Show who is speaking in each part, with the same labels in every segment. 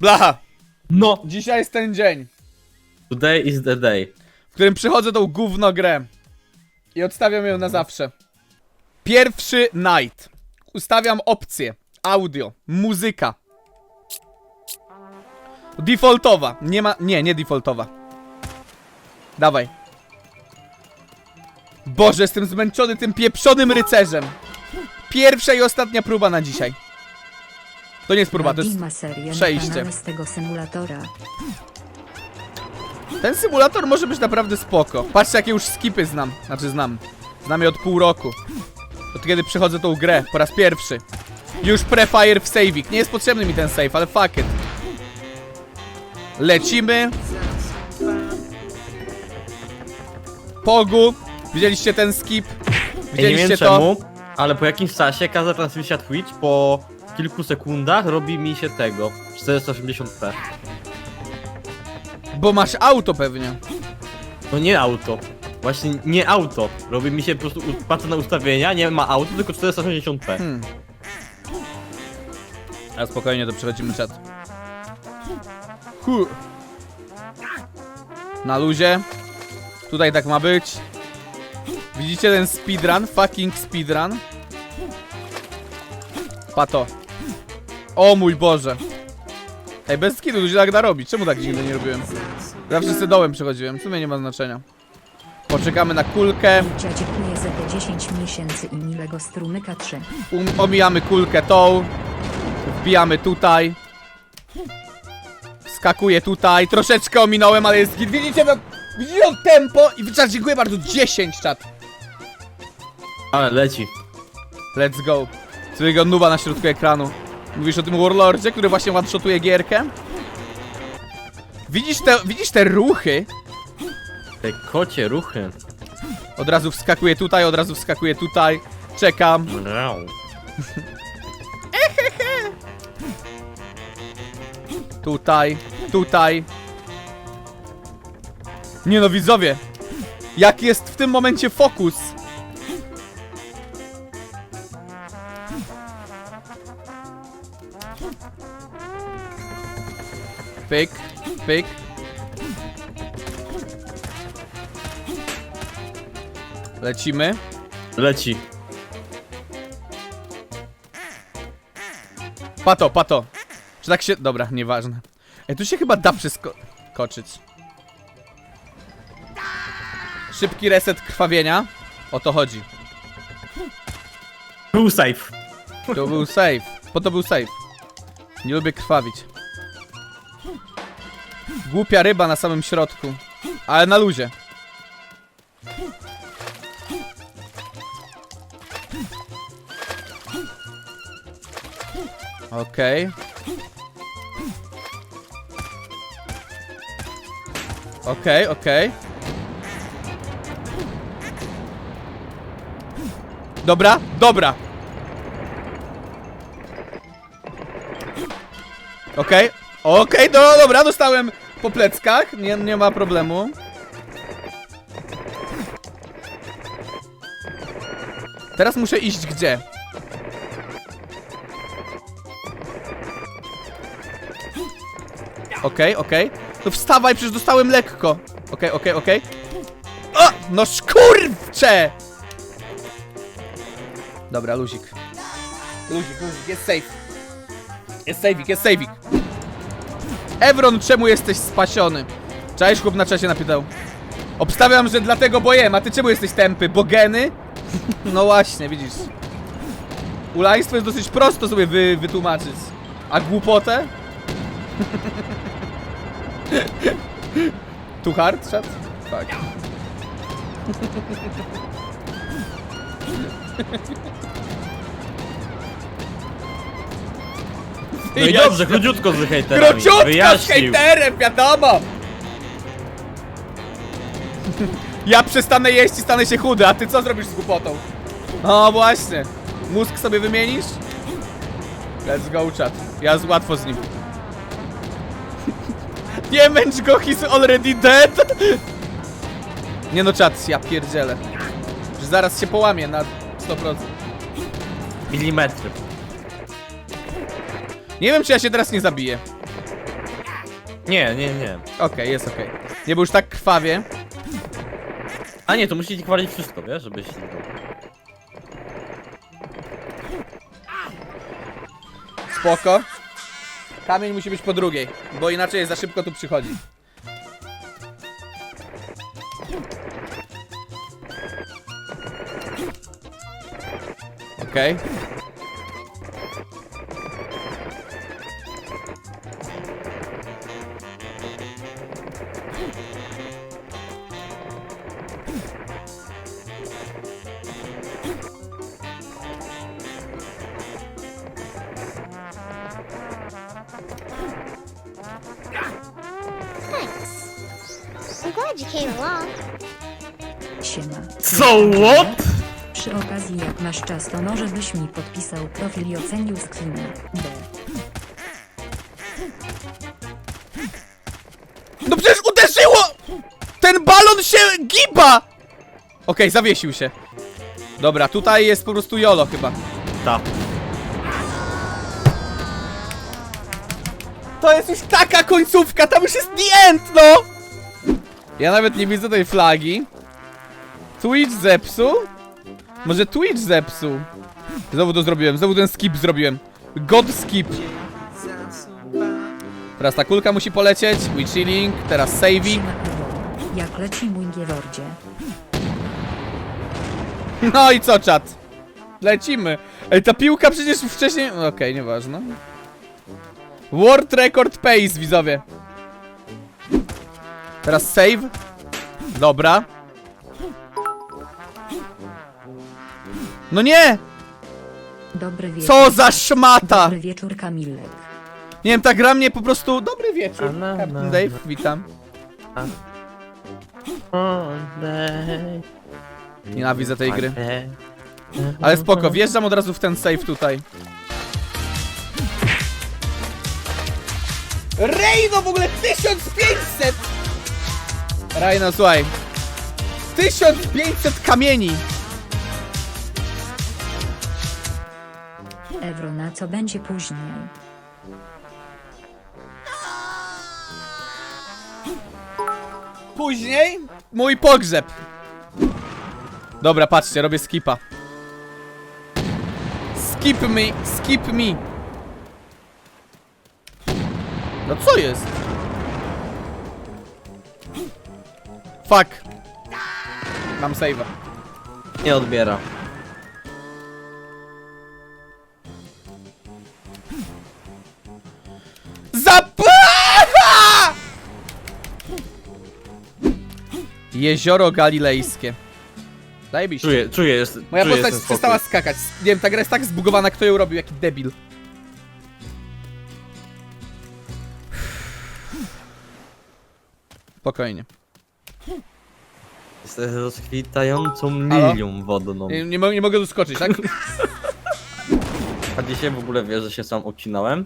Speaker 1: Blacha!
Speaker 2: No,
Speaker 1: Dzisiaj jest ten dzień,
Speaker 2: today is the day.
Speaker 1: w którym przychodzę tą gówno grę. I odstawiam ją na zawsze. Pierwszy night. Ustawiam opcje. Audio. Muzyka. Defaultowa. Nie ma... Nie, nie defaultowa. Dawaj. Boże, jestem zmęczony tym pieprzonym rycerzem. Pierwsza i ostatnia próba na dzisiaj. To nie jest próba, to jest...
Speaker 3: serię
Speaker 1: przejście.
Speaker 3: na kanale z tego symulatora.
Speaker 1: Ten symulator może być naprawdę spoko. Patrzcie, jakie już skipy znam. Znaczy znam. Znam je od pół roku. Od kiedy przychodzę tą grę, po raz pierwszy. Już pre-fire w save'ik. Nie jest potrzebny mi ten save, ale fuck it. Lecimy. Pogu. Widzieliście ten skip?
Speaker 2: Ja nie
Speaker 1: Widzieliście
Speaker 2: wiem
Speaker 1: to?
Speaker 2: czemu, ale po jakimś czasie każda transmisja Twitch po kilku sekundach robi mi się tego. 480p.
Speaker 1: Bo masz auto pewnie.
Speaker 2: No nie auto. Właśnie nie auto. Robi mi się po prostu, u- patrzę na ustawienia, nie ma auto, tylko 480p.
Speaker 1: Hmm. A spokojnie, to przechodzimy czat. Hu. Na luzie. Tutaj tak ma być. Widzicie ten speedrun? Fucking speedrun. Pato. O mój Boże. Ej, bez skidu, ludzie tak da robić. Czemu tak nigdy nie robiłem? Zawsze sobie dołem przechodziłem. W sumie nie ma znaczenia. Poczekamy na kulkę.
Speaker 3: Dziękuję za te 10 miesięcy i milego strumyka 3.
Speaker 1: Um, omijamy kulkę tą. Wbijamy tutaj. Skakuję tutaj. Troszeczkę ominąłem, ale jest git. Widzicie, no, widzicie on tempo i wyczar, dziękuję bardzo. 10 czat.
Speaker 2: Ale leci.
Speaker 1: Let's go. Swojego nuba na środku ekranu. Mówisz o tym Warlordzie, który właśnie one-shotuje gierkę? Widzisz te, widzisz te ruchy?
Speaker 2: Te kocie ruchy.
Speaker 1: Od razu wskakuję tutaj, od razu wskakuję tutaj. Czekam.
Speaker 2: Mrał.
Speaker 1: Tutaj, tutaj. Nie no, widzowie. Jak jest w tym momencie fokus? Pyk, pyk. Lecimy.
Speaker 2: Leci.
Speaker 1: Pato, pato. Czy tak się... Dobra, nieważne. Ej, tu się chyba da przeskoczyć. Szybki reset krwawienia. O to chodzi.
Speaker 2: Był safe.
Speaker 1: To był save. Po to był save. Nie lubię krwawić. Głupia ryba na samym środku. Ale na luzie. Okej. Okej, okej. Dobra, dobra. Okej, okej, do, dobra, dostałem po pleckach, nie, nie ma problemu. Teraz muszę iść gdzie? Okej, okej. No wstawaj, przecież dostałem lekko. Okej, okej, okej. O! No szkurwcze! Dobra, luzik. Luzik, luzik, jest safe. Jest saving, jest saving. Evron, czemu jesteś spasiony? Cześć, chłop na czasie napytał. Obstawiam, że dlatego bo jem, a ty czemu jesteś tępy? Bo geny? No właśnie, widzisz. Ulaństwo jest dosyć prosto sobie wy, wytłumaczyć. A głupotę? Too hard, chat? Tak.
Speaker 2: No i dobrze, króciutko z hejterami.
Speaker 1: Króciutko z
Speaker 2: Wyjaśnił.
Speaker 1: hejterem, wiadomo! Ja przestanę jeść i stanę się chudy, a ty co zrobisz z głupotą? O właśnie. Mózg sobie wymienisz? Let's go, chat. Ja z łatwo z nim. Nie męcz go, he's already dead! Nie no, czat, ja pierdzielę. Że zaraz się połamie na 100%.
Speaker 2: Milimetry.
Speaker 1: Nie wiem, czy ja się teraz nie zabiję.
Speaker 2: Nie, nie, nie.
Speaker 1: Okej, jest okej. Nie był już tak krwawie.
Speaker 2: A nie, to musicie chwalić wszystko, wiesz, żebyś...
Speaker 1: Spoko. Kamień musi być po drugiej, bo inaczej za szybko tu przychodzi. Okej.
Speaker 4: I'm came along.
Speaker 3: Siema.
Speaker 2: So what?
Speaker 3: Przy okazji jak masz czas to może byś mi podpisał profil i ocenił skiny. B.
Speaker 1: No przecież uderzyło! Ten balon się giba! Okej, zawiesił się. Dobra, tutaj jest po prostu jolo chyba.
Speaker 2: Ta.
Speaker 1: To jest już taka końcówka, tam już jest the end, no! Ja nawet nie widzę tej flagi. Twitch zepsuł? Może Twitch zepsuł? Znowu to zrobiłem, znowu ten skip zrobiłem. God skip. Teraz ta kulka musi polecieć, we chilling, teraz saving.
Speaker 3: Jak leci mój Gielordzie?
Speaker 1: No i co czat? Lecimy. Ej, ta piłka przecież wcześniej... Okej, nieważne. World Record Pace, widzowie. Teraz save. Dobra. No nie!
Speaker 3: Dobry wieczór.
Speaker 1: Co za szmata!
Speaker 3: Dobry wieczór Kamilek.
Speaker 1: Nie wiem, ta gra mnie po prostu... Dobry wieczór.
Speaker 2: A, na,
Speaker 1: Captain
Speaker 2: na,
Speaker 1: Dave, witam. Nienawidzę tej gry. Ale spoko, wjeżdżam od razu w ten save tutaj. Rejno w ogóle 1500! Rajno, słuchaj. 1500 kamieni!
Speaker 3: Ewro na co będzie później?
Speaker 1: Później mój pogrzeb. Dobra, patrzcie, robię skipa. Skip me, skip me. No co jest? Fuck. Mam save'a.
Speaker 2: Nie odbiera.
Speaker 1: Zapacha! Jezioro Galilejskie. Zajebiście.
Speaker 2: Czuję, czuję, jest.
Speaker 1: Moja
Speaker 2: czuję
Speaker 1: postać
Speaker 2: ten spokój.
Speaker 1: przestała skakać. Nie wiem, ta gra jest tak zbugowana, kto ją robił, jaki debil. Spokojnie.
Speaker 2: Jest rozkwitającą lilią wodną.
Speaker 1: Nie, nie, mo- nie mogę tu skoczyć, tak?
Speaker 2: A dzisiaj w ogóle wiesz, że się sam obcinałem?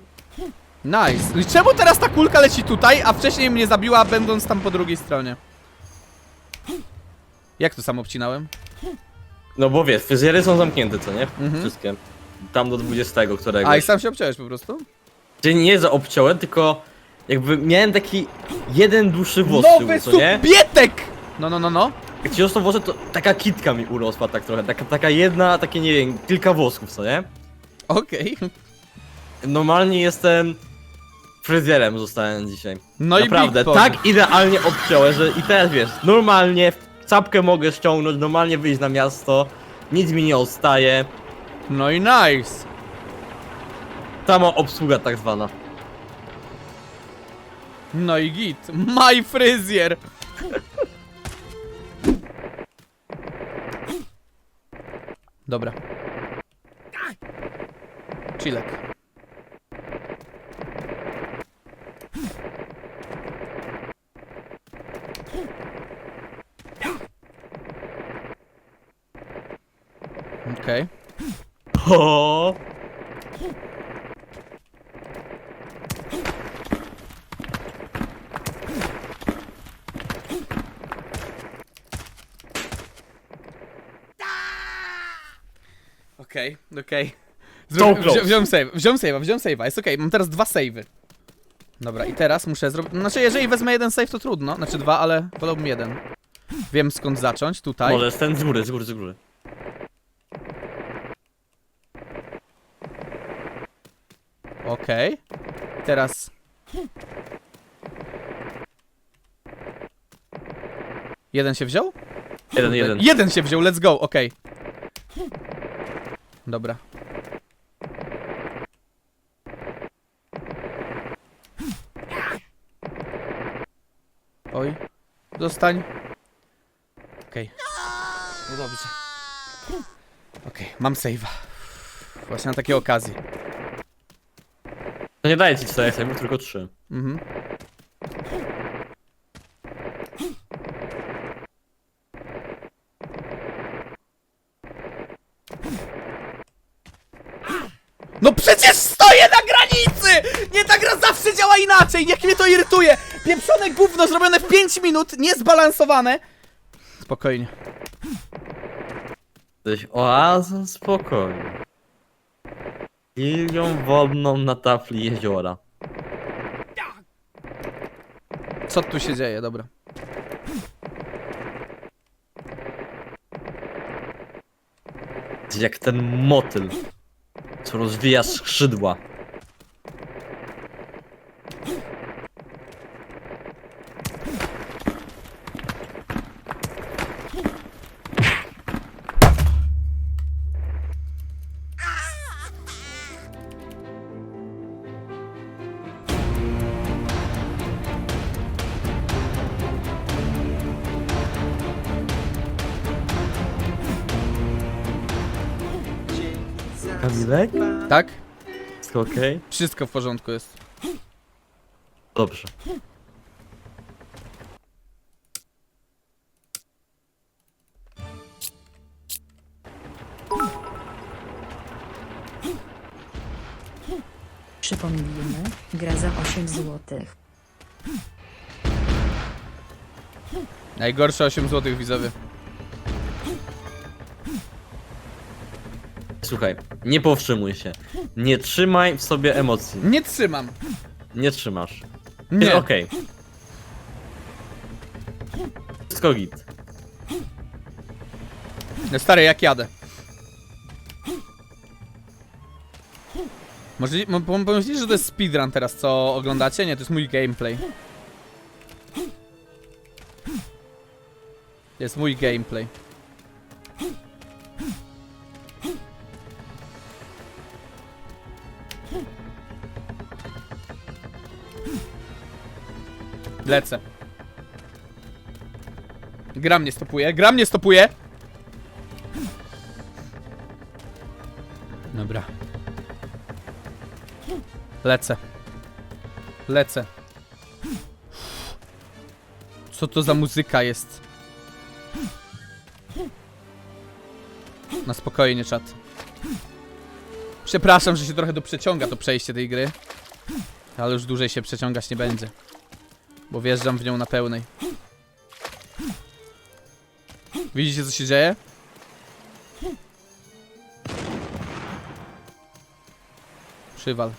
Speaker 1: Nice. I czemu teraz ta kulka leci tutaj, a wcześniej mnie zabiła, będąc tam po drugiej stronie? Jak to sam obcinałem?
Speaker 2: No bo wiesz, fryzjery są zamknięte, co nie?
Speaker 1: Mhm.
Speaker 2: Wszystkie. Tam do 20 któregoś.
Speaker 1: A, i sam się obciąłeś po prostu?
Speaker 2: Czyli nie za obciąłem, tylko jakby miałem taki jeden dłuższy włos z
Speaker 1: Nowy
Speaker 2: tyłu, co nie?
Speaker 1: subietek! No, no, no, no.
Speaker 2: Jak ci rosną włosy, to taka kitka mi urosła tak trochę, taka, taka jedna, takie nie wiem, kilka włosków, co nie?
Speaker 1: Okej.
Speaker 2: Normalnie jestem fryzjerem zostałem dzisiaj.
Speaker 1: No i
Speaker 2: Naprawdę,
Speaker 1: Big Pog.
Speaker 2: tak idealnie obciąłem, że i teraz wiesz, normalnie czapkę mogę ściągnąć, normalnie wyjść na miasto, nic mi nie odstaje,
Speaker 1: No i nice.
Speaker 2: sama obsługa tak zwana.
Speaker 1: No i git. My fryzjer. Dobra. Chilek. Okej.
Speaker 2: O,
Speaker 1: Okej, okej.
Speaker 2: So
Speaker 1: Zro-
Speaker 2: close.
Speaker 1: wzi- Wziąłem save, wziąłem save'a, wziąłem save'a, jest okej, mam teraz dwa save'y. Dobra, i teraz muszę zrobić... Znaczy, jeżeli wezmę jeden save, to trudno. Znaczy dwa, ale wolałbym jeden. Wiem skąd zacząć, tutaj.
Speaker 2: Może jest ten z góry, z góry, z góry.
Speaker 1: Okej. Teraz... Jeden się wziął?
Speaker 2: Jeden, jeden.
Speaker 1: Jeden się wziął, let's go, okej. Dobra. Oj. Dostań. Okej. No dobrze. Okej, mam save'a. Właśnie na takiej okazji.
Speaker 2: To nie daje ci 4 sejmów, tylko 3.
Speaker 1: Mhm. No przecież stoję na granicy! Nie ta gra zawsze działa inaczej! Jak mnie to irytuje! Pieprzone gówno zrobione w 5 minut, niezbalansowane! Spokojnie.
Speaker 2: Jesteś oazą spokoju. Lilią wodną na tafli jeziora.
Speaker 1: Co tu się dzieje? Dobra.
Speaker 2: Jesteś jak ten motyl, co rozwija skrzydła. Wszystko
Speaker 1: w porządku jest.
Speaker 2: Dobrze.
Speaker 3: Przypomnijmy, gra za 8 złotych.
Speaker 1: Najgorsze 8 zł widzowie.
Speaker 2: Słuchaj, nie powstrzymuj się. Nie trzymaj w sobie emocji.
Speaker 1: Nie trzymam.
Speaker 2: Nie trzymasz.
Speaker 1: Nie.
Speaker 2: Okej. Wszystko git.
Speaker 1: No stary, jak jadę? Może mo- pom- pomyślicie, że to jest speedrun teraz, co oglądacie? Nie, to jest mój gameplay. To jest mój gameplay. Lecę. Gra mnie stopuje, gra mnie stopuje! Dobra. Lecę. Lecę. Co to za muzyka jest? Na spokojnie, czat. Przepraszam, że się trochę doprzeciąga to przejście tej gry. Ale już dłużej się przeciągać nie będzie. Bo wjeżdżam w nią na pełnej. Widzicie co się dzieje? Przywal.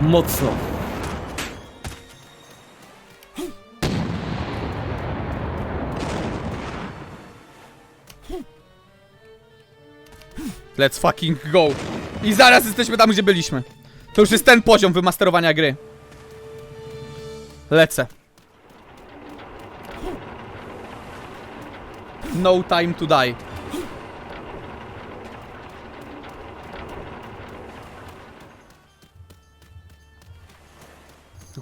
Speaker 2: Mocno.
Speaker 1: Let's fucking go. I zaraz jesteśmy tam, gdzie byliśmy. To już jest ten poziom wymasterowania gry. Lecę. No time to die.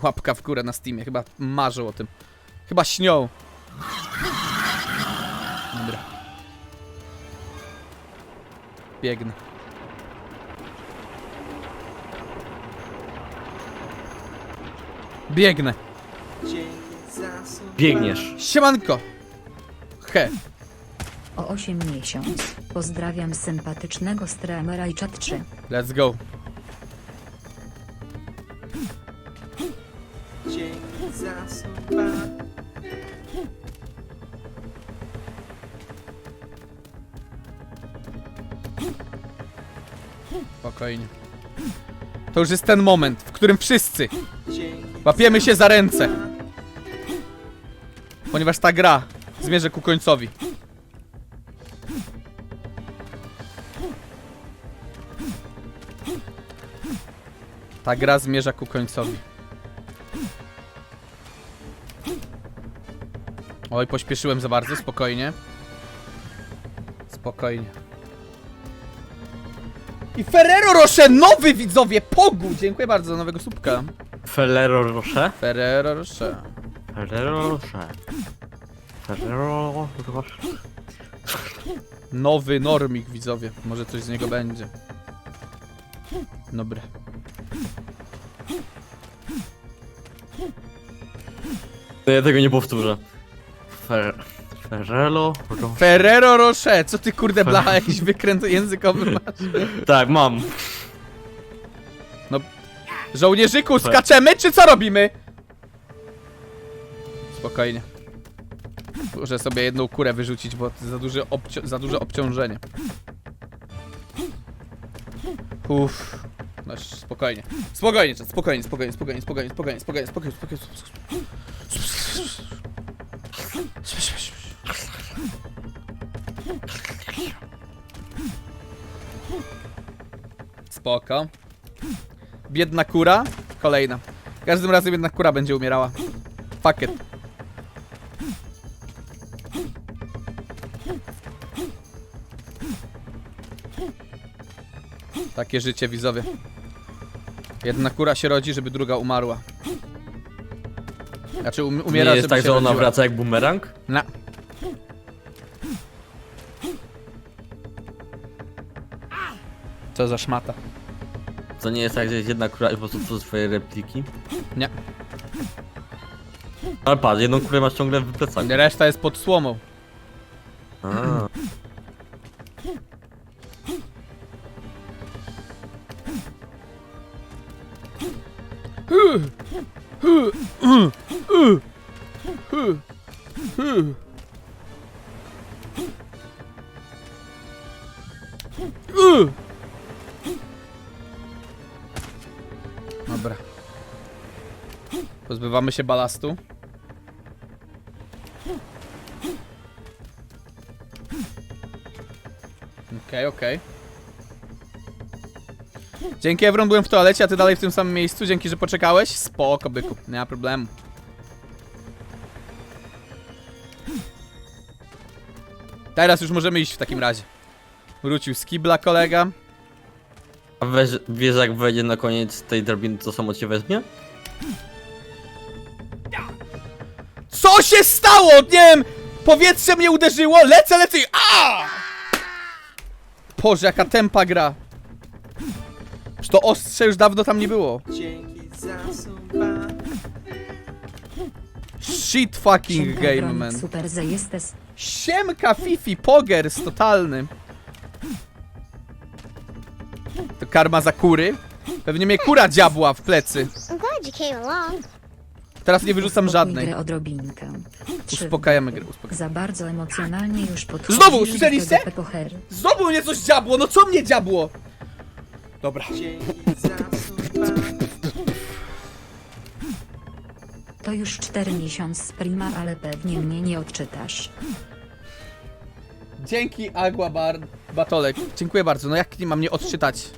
Speaker 1: Łapka w górę na Steamie. Chyba marzą o tym. Chyba śnią. Dobra. Biegnę. Biegnę.
Speaker 2: Biegniesz.
Speaker 1: Siemanko. He.
Speaker 3: O 8 miesiąc. Pozdrawiam sympatycznego streamera i czat 3.
Speaker 1: Let's go. Spokojnie. To już jest ten moment, w którym wszyscy łapiemy się za ręce. Ponieważ ta gra zmierzy ku końcowi. Ta gra zmierza ku końcowi. Oj, pośpieszyłem za bardzo, spokojnie. Spokojnie. I Ferrero Rocher, nowy widzowie, Pogu! Dziękuję bardzo za nowego słupka.
Speaker 2: Ferrero Rocher?
Speaker 1: Ferrero Rocher.
Speaker 2: Ferrero Rocher.
Speaker 1: Nowy normik, widzowie. Może coś z niego będzie. Dobra.
Speaker 2: To ja tego nie powtórzę. Fer... Ferrero Rocher.
Speaker 1: Ferrero Rocher, co ty kurde blacha, jakiś wykręt językowy masz?
Speaker 2: Tak, mam.
Speaker 1: Żołnierzyku, skaczemy czy co robimy? Spokojnie. Muszę sobie jedną kurę wyrzucić, bo to za, duże za duże obciążenie. Uff. No, spokojnie. Spokojnie, czat, spokojnie, spokojnie, spokojnie, spokojnie, spokojnie, spokojnie, spokojnie, spokojnie. Spoko. Biedna kura. Kolejna. Każdym razem jedna kura będzie umierała. Fuck Takie życie, widzowie. Jedna kura się rodzi, żeby druga umarła. Znaczy um, umiera,
Speaker 2: nie jest
Speaker 1: żeby
Speaker 2: tak,
Speaker 1: się
Speaker 2: że ona
Speaker 1: rodziła.
Speaker 2: wraca jak bumerang?
Speaker 1: Na. Co za szmata.
Speaker 2: To nie jest tak, że jest jedna kura i po prostu są swoje repliki?
Speaker 1: Nie.
Speaker 2: Ale patrz, jedną kurę masz ciągle w.
Speaker 1: Reszta jest pod słomą.
Speaker 2: A.
Speaker 1: Dobra. Pozbywamy się balastu. Okej, okej. Dzięki Evron, byłem w toalecie, a ty dalej w tym samym miejscu. Dzięki, że poczekałeś. Spoko, byku. Nie ma problemu. Teraz już możemy iść w takim razie. Wrócił z kibla kolega.
Speaker 2: A weź, wiesz jak wejdzie na koniec tej drabiny, to samo cię weźmie?
Speaker 1: Co się stało? Nie wiem! Powietrze mnie uderzyło, lecę, lecę i... A! Boże, jaka tempa gra. To ostrze już dawno tam nie było.
Speaker 5: Dzięki za suba.
Speaker 1: Shit fucking game, man.
Speaker 3: Super, że jesteś.
Speaker 1: Siemka, Fifi, pogers totalny. To karma za kury. Pewnie mnie kura dziabła w plecy.
Speaker 4: I'm glad you came along.
Speaker 1: Teraz nie wyrzucam
Speaker 3: Uspokój
Speaker 1: żadnej.
Speaker 3: grę odrobinkę. Trzy
Speaker 1: Uspokajamy grę, uspokajamy.
Speaker 3: Za bardzo emocjonalnie już podchodzisz
Speaker 1: Znowu, słyszeliście? Znowu mnie coś dziabło, no co mnie dziabło? Dobra.
Speaker 3: To już 4 miesiąc z prima, ale pewnie mnie nie odczytasz.
Speaker 1: Dzięki Agua Bar Batolek. Dziękuję bardzo. No jak nie mam mnie odczytać?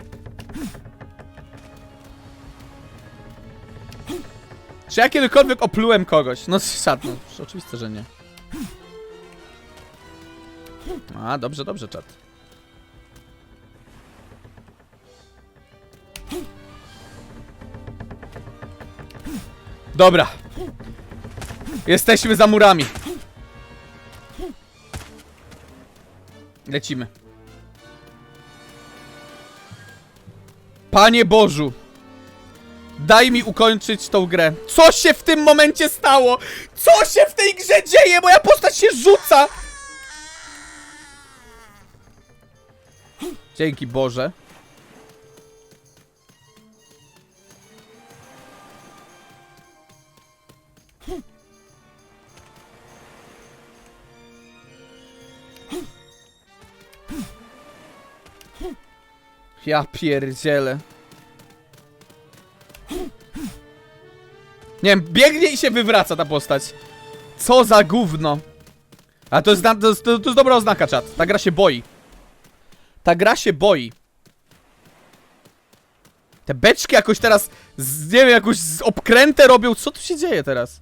Speaker 1: Czy ja kiedykolwiek oplułem kogoś? No szat, no oczywiste, że nie. A, dobrze, dobrze, czat. Dobra. Jesteśmy za murami. Lecimy. Panie Bożu. Daj mi ukończyć tą grę. Co się w tym momencie stało? Co się w tej grze dzieje? Moja postać się rzuca! Dzięki Boże. Ja pierdzielę. Nie wiem, biegnie i się wywraca ta postać. Co za gówno. A to jest, to jest, to jest dobra oznaka, czat. Ta gra się boi. Ta gra się boi. Te beczki jakoś teraz, z, nie wiem, jakoś z obkrętę robią. Co tu się dzieje teraz?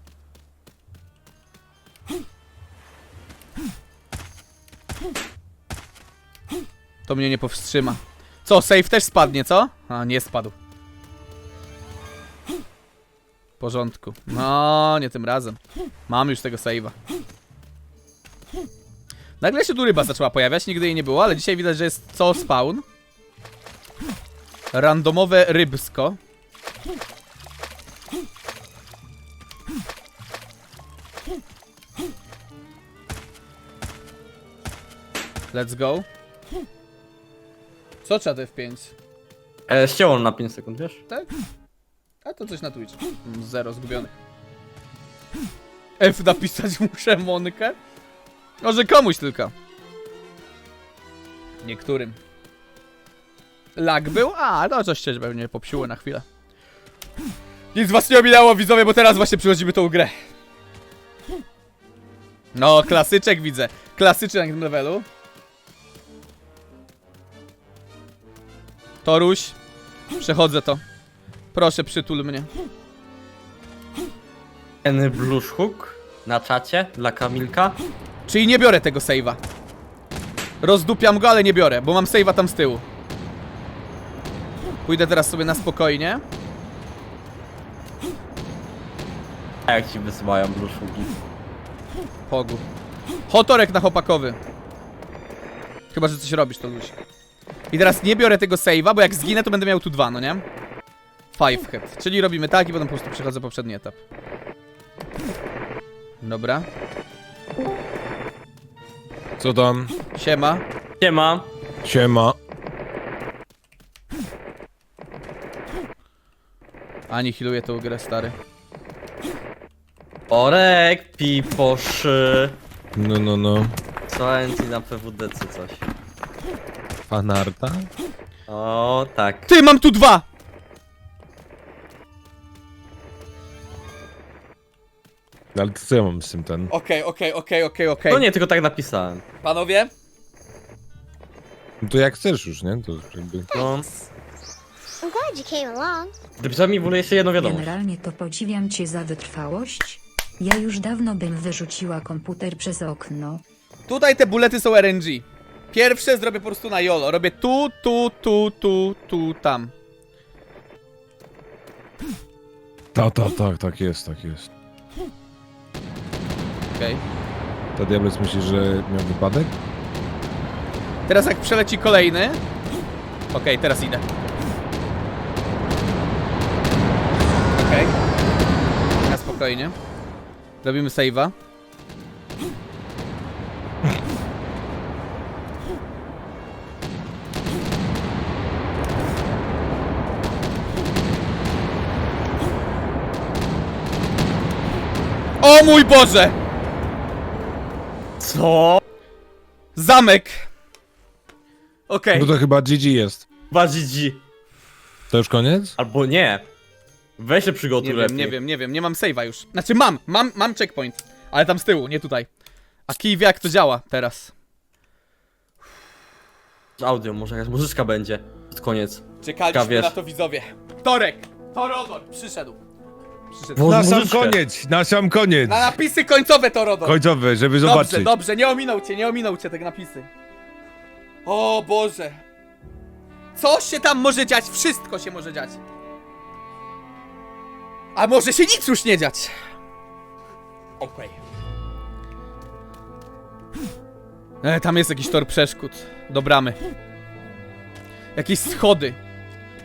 Speaker 1: To mnie nie powstrzyma. Co, save też spadnie, co? A, nie spadł. W porządku. No, nie tym razem. Mam już tego save'a. Nagle się tu ryba zaczęła pojawiać, nigdy jej nie było, ale dzisiaj widać, że jest co spawn. Randomowe rybsko. Let's go. Co czat F5?
Speaker 2: E, ścięło na 5 sekund, wiesz?
Speaker 1: Tak? A to coś na Twitch. Mm, Zero zgubionych. F napisać muszę Monkę? Może komuś tylko. Niektórym. Lag był? A, no coś się pewnie popsiło na chwilę. Nic was nie ominęło widzowie, bo teraz właśnie przychodzimy tą grę. No, klasyczek widzę. Klasyczek na tym levelu. Toruś. Przechodzę to. Proszę, przytul mnie.
Speaker 2: N Blush Hook na czacie dla Kamilka.
Speaker 1: Czyli nie biorę tego save'a. Rozdupiam go, ale nie biorę, bo mam save'a tam z tyłu. Pójdę teraz sobie na spokojnie.
Speaker 2: A jak ci wysyłają Blush Hooki?
Speaker 1: Pogu. Hotorek na chłopakowy. Chyba, że coś robisz, to luź. I teraz nie biorę tego save'a, bo jak zginę, to będę miał tu dwa, no nie? Five head. Czyli robimy tak i potem po prostu przechodzę poprzedni etap. Dobra.
Speaker 6: Co tam?
Speaker 1: Siema.
Speaker 2: Siema.
Speaker 6: Siema.
Speaker 1: Anihiluję tą grę, stary.
Speaker 2: Orek, piposzy.
Speaker 6: No, no, no.
Speaker 2: Co NC na PWDC coś?
Speaker 6: Fanarta?
Speaker 2: O, tak.
Speaker 1: Ty, mam tu dwa!
Speaker 6: No, ale to co ja mam z tym ten?
Speaker 1: Okej, okej, okej, okej, okej.
Speaker 2: No nie, tylko tak napisałem.
Speaker 1: Panowie?
Speaker 6: No to jak chcesz już, nie? To jakby...
Speaker 2: No.
Speaker 4: I'm glad you came along.
Speaker 2: Napisałem mi w ogóle jeszcze jedną wiadomość.
Speaker 3: Generalnie to podziwiam cię za wytrwałość. Ja już dawno bym wyrzuciła komputer przez okno.
Speaker 1: Tutaj te bulety są RNG. Pierwsze zrobię po prostu na YOLO. Robię tu, tu, tu, tu, tu, tam.
Speaker 6: Tak, tak, tak, tak jest, tak jest.
Speaker 1: Okej.
Speaker 6: Ta diabeł myśli, że miał wypadek?
Speaker 1: Teraz jak przeleci kolejny... Okej, teraz idę. Okej. Na spokojnie. Robimy save'a. O mój Boże!
Speaker 2: Co?
Speaker 1: Zamek! Okej.
Speaker 6: No to chyba GG jest.
Speaker 2: Chyba GG.
Speaker 6: To już koniec?
Speaker 2: Albo nie. Weź się przygotuj
Speaker 1: Nie wiem,
Speaker 2: lepiej.
Speaker 1: nie wiem, nie wiem, nie mam save'a już. Znaczy mam, mam, mam checkpoint, ale tam z tyłu, nie tutaj. A kij wie jak to działa teraz.
Speaker 2: Z audio, może jakaś muzyczka będzie. Pod koniec.
Speaker 1: Czekaliśmy
Speaker 2: Kawiesz.
Speaker 1: na to widzowie. Torek! Torodor! Przyszedł. Przyszedł.
Speaker 6: Na sam
Speaker 2: muzyczkę.
Speaker 6: koniec, na sam koniec!
Speaker 1: Na napisy końcowe Torodor!
Speaker 6: Końcowe, żeby
Speaker 1: Dobrze,
Speaker 6: zobaczyć.
Speaker 1: dobrze, nie ominął cię, nie ominął cię te napisy. O Boże. Co się tam może dziać? Wszystko się może dziać. A może się nic już nie dziać. Okej. E, tam jest jakiś tor przeszkód. Do bramy. Jakieś schody.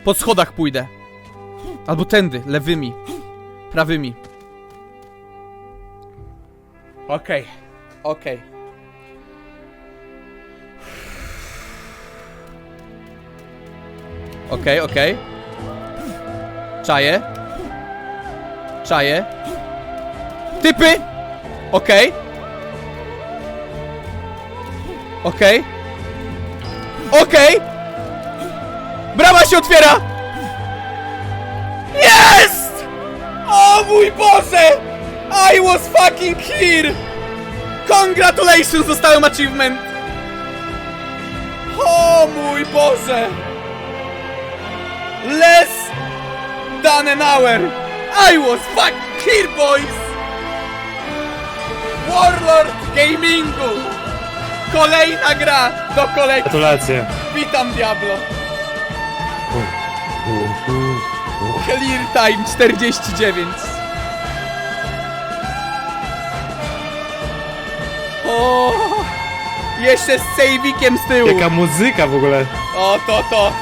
Speaker 1: Po schodach pójdę. Albo tędy, lewymi. Prawymi. Okej. Okej. Okej, okej. Czaję. Czaję. Typy! Okej. Okej. Okej! Brama się otwiera! Mój Boże! I was fucking here! Congratulations, dostałem achievement! O mój Boże! Less than an hour! I was fucking here, boys! Warlord Gamingu! Kolejna gra do kolekcji!
Speaker 7: Gratulacje.
Speaker 1: Witam Diablo! Clear time 49 O! Jeszcze z sejwikiem z tyłu!
Speaker 7: Jaka muzyka w ogóle.
Speaker 1: O, to, to!